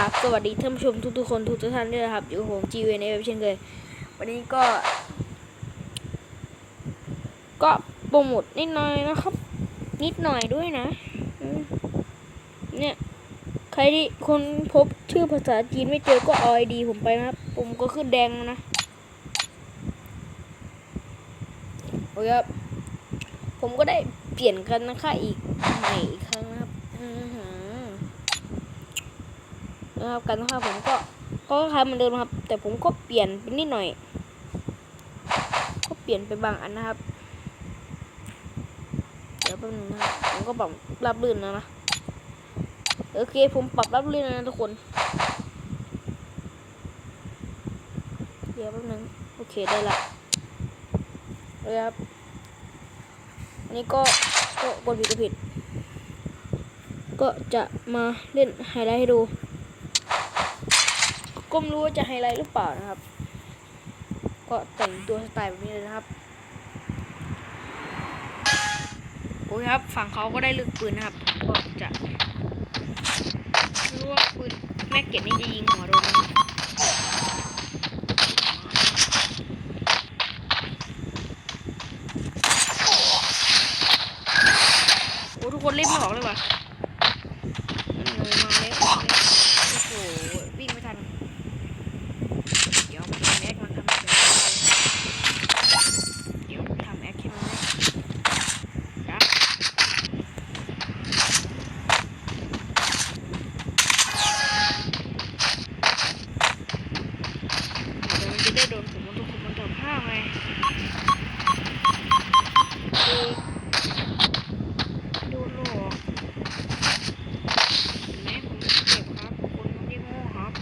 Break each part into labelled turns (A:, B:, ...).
A: ราบสวัสดีท่านผู้ชมทุกๆคนทุกท่านด้วยนะครับ อยู่กับผมจีเวนเอฟเช่นเคยวันนี้ก็ ก็โปรโมทนิดหน่อยนะครับ นิดหน่อยด้วยนะ เนี่ย ใครที่คนพบชื่อภาษาจีนไม่เจอก็เอาไอดีผมไปนะครับ ผมก็ขึ้นแดงนะ โอเคครับ ผมก็ได้เปลี่ยนกันนะคะอีกใหม่อีกครั้งนะครับ อือหือ นะครับกันนะครับผมก็ก็คล้ายเหมือนเดิมครับ แต่ผมก็เปลี่ยนไปนิดหน่อย ก็เปลี่ยนไปบางอันนะครับเดี๋ยวแป๊บนึงนะครับผมก็ปรับรับลื่นแล้วนะโอเคผมปรับรับลื่นแล้วนะทุกคนเดี๋ยวแป๊บนึงโอเคได้ละเลยครับอันนี้ก็ก็กดผิดก็ผิด ก็จะมาเล่นไฮไลท์ให้ดู ก็ไม่รู้ว่าจะไฮไลท์หรือเปล่านะครับ ก็แต่งตัวสไตล์แบบนี้เลยนะครับโอ้ยครับฝั่งเขาก็ได้ลึกปืนนะครับก็จะไม่รู้ว่าปืนแม่เก็บนี่จะยิงหัวโดนไหมโอ้ทุกคนเล่นไม่ออกเลยว่ะมันเลยมาเลยมาเลยโอ้โหวิ่งไม่ทัน เดี๋ยวทำแอคมันทำเสียงเดี๋ยวทำแอคใช่ไหมจ้ะเดี๋ยวมันจะได้โดนผมมันถูกผมมันโดนผ้าไงคือโดนหลอกเห็นไหมผมเจ็บครับคนมันไม่โง่ครับ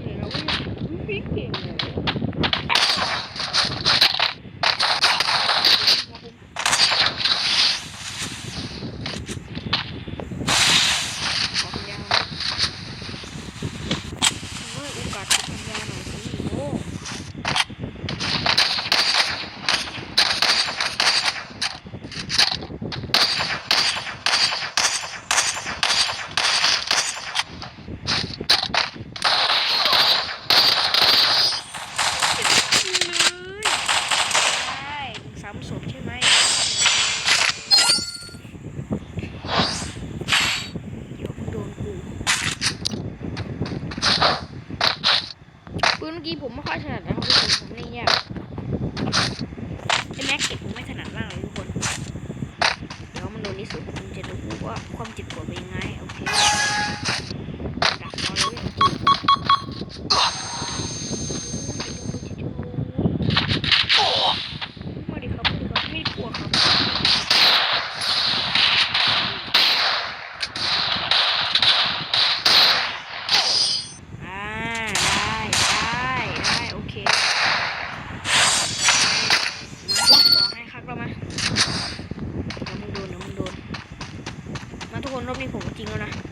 A: เดี๋ยวเราก็ยังวิ่งเก่งเลยขอปัญญาหน่อยเมื่อโอกาสขอปัญญาหน่อยสิโอ้เจ็บเลยได้มึงซ้ำศพใช่ไหมเดี๋ยวมึงโดนกูปืน เมื่อกี้ผมไม่ค่อยถนัดนะครับทุกคนผมเล่นยากไอ้แม็กเก็ตผมไม่ถนัดมากเลยทุกคน เดี๋ยวมันโดนที่สุดผมจะรู้ว่าความเจ็บปวดเป็นยังไง โอเคดักรอเลยมาดิครับมาดิครับไม่กลัวครับอ่าได้ได้ได้โอเค มาต่อให้ครับเรามา เดี๋ยวมึงโดนเดี๋ยวมึงโดน มาทุก คนรอบนี้ผมจริงแล้วนะ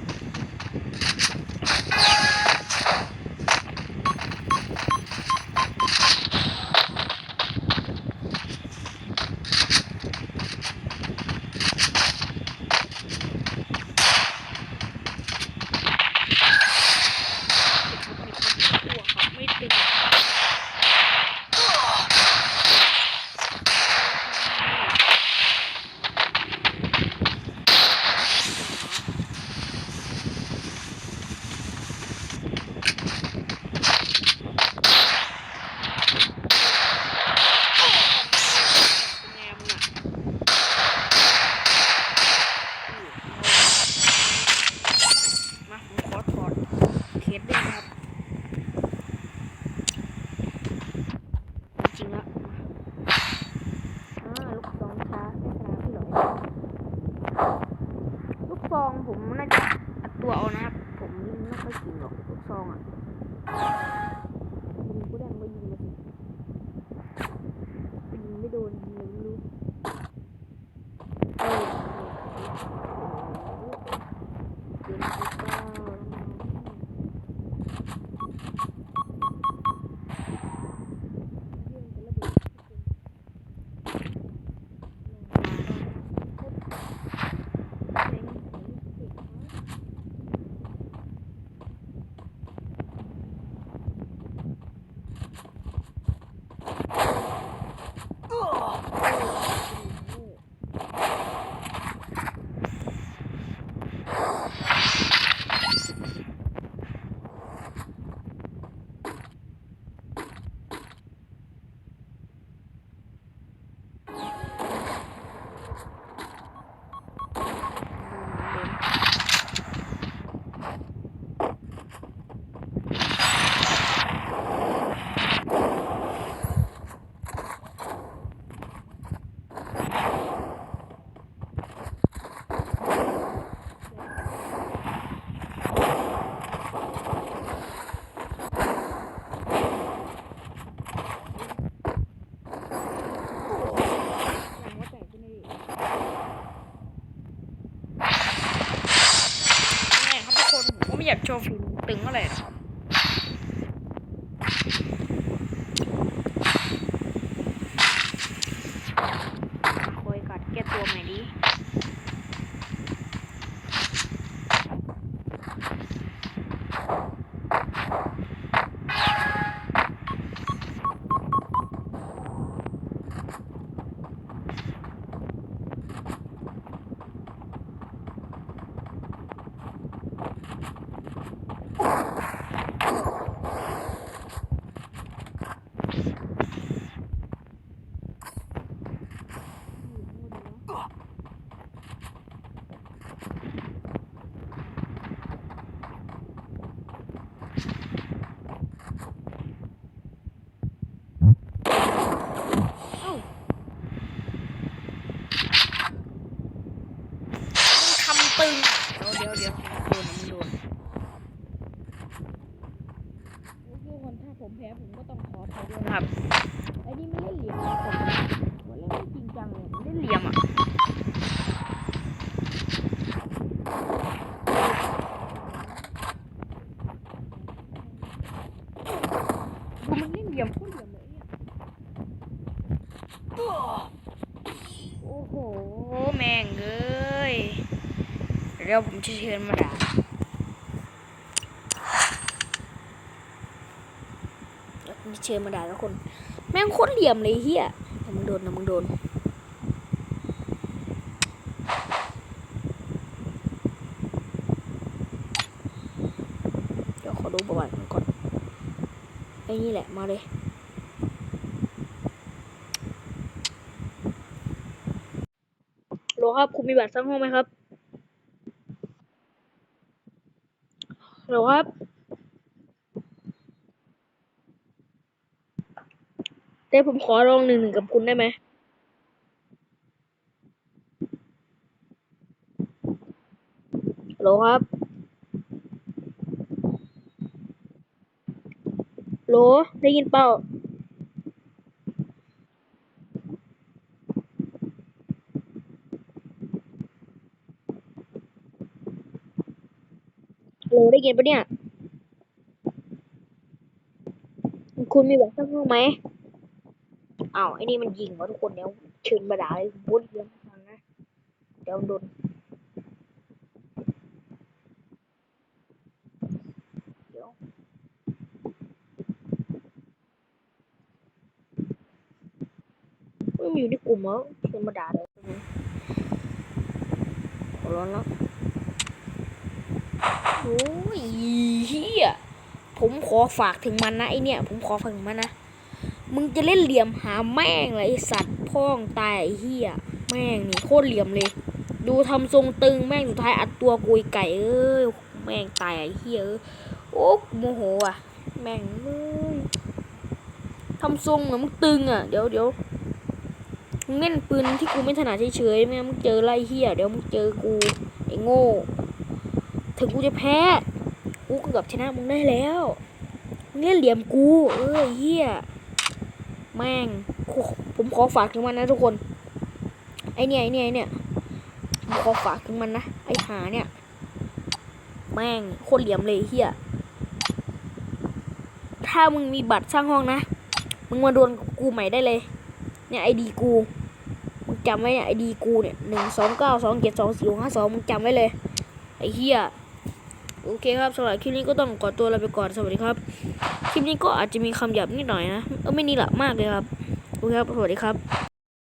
A: อยากโชว์ฝีมือตึงอะไรหรอกคอยกัดแก้ตัวใหม่ดิ มึงทำ ตึงเดี๋ยวเดี๋ยวเดี๋ยวโดนนะมึงโดนโอเคคนถ้าผมแพ้ผมก็ต้องขอโทษด้วยนะครับไอ้นี่ไม่เล่นเหลี่ยมนะผมผมเล่นไม่จริงจังเลยมันเล่นเหลี่ยมอะดูมันเล่นเหลี่ยมโคตรเหลี่ยมเลยเนี่ยโอ้โหแม่งเอ้ย เดี๋ยวผมจะเชิญมาด่าเดี๋ยวผมจะเชิญมาด่าทุกคน แม่งโคตรเหลี่ยมเลยเฮียนะมึงโดนนะมึงโดนเดี๋ยวขอดูประวัติมันก่อนไอ้นี่แหละมาเลยโลครับ คุณมีบัตรสร้างห้องไหมครับโหลครับเดี๋ยวผมขอลองหนึ่งหนึ่งกับคุณได้ไหมโหลครับโหลได้ยินเปล่า โหลได้ยินปะเนี่ย คุณมีแบบสักห้องไหมอ้าวไอ้นี่มันยิงวะทุกคนเดี๋ยวเชิญมาด่าเลยพูดเรื่องฟังนะ เดี๋ยวโดนเดี๋ยวม่มีอยู่ในกลุ่มแล้วเชิญมาด่าเลยขอร้อนแล้ว โอ้ยเฮียผมขอฝากถึงมันนะไอเนี่ย ผมขอฝากถึงมันนะ มึงจะเล่นเหลี่ยมหาแม่งเลยไอสัตว์พ่องตายไอเฮียแม่งนี่โคตรเหลี่ยมเลย ดูทำทรงตึงแม่งสุดท้ายอัดตัวกุยไก่เอ้ยแม่งตายไอเฮียเอ้ยโอ้โมโหอะ แม่งมึงทำทรงเหมือนมึงตึงอะเดี๋ยวเดี๋ยวมึงเล่นปืนที่กูไม่ถนัดเฉยๆแม่งมึงเจอไรเฮียเดี๋ยวมึงเจอกูไอ้โง่ ถึงกูจะแพ้ กูก็เกือบชนะมึงได้แล้วมึงเล่นเหลี่ยมกูเอ้ยเฮียแม่งผมขอฝากถึงมันนะทุกคนไอเนี่ยไอเนี่ยไอเนี่ยผมขอฝากถึงมันนะไอหาเนี่ย แม่งโคตรเหลี่ยมเลยเฮียถ้ามึงมีบัตรสร้างห้องนะมึงมาโดนกูใหม่ได้เลย เนี่ยไอดีกูมึงจำไว้เนี่ยไอดีกูเนี่ยหนึ่งสองเก้าสองเจ็ดสองสี่ห้าสองมึงจำไว้เลย ไอเฮีย โอเคครับสำหรับคลิปนี้ก็ต้องขอตัวลาไปก่อนสวัสดีครับ คลิปนี้ก็อาจจะมีคำหยาบนิดหน่อยนะเออไม่นี่หละมากเลยครับโอเคครับสวัสดีครับ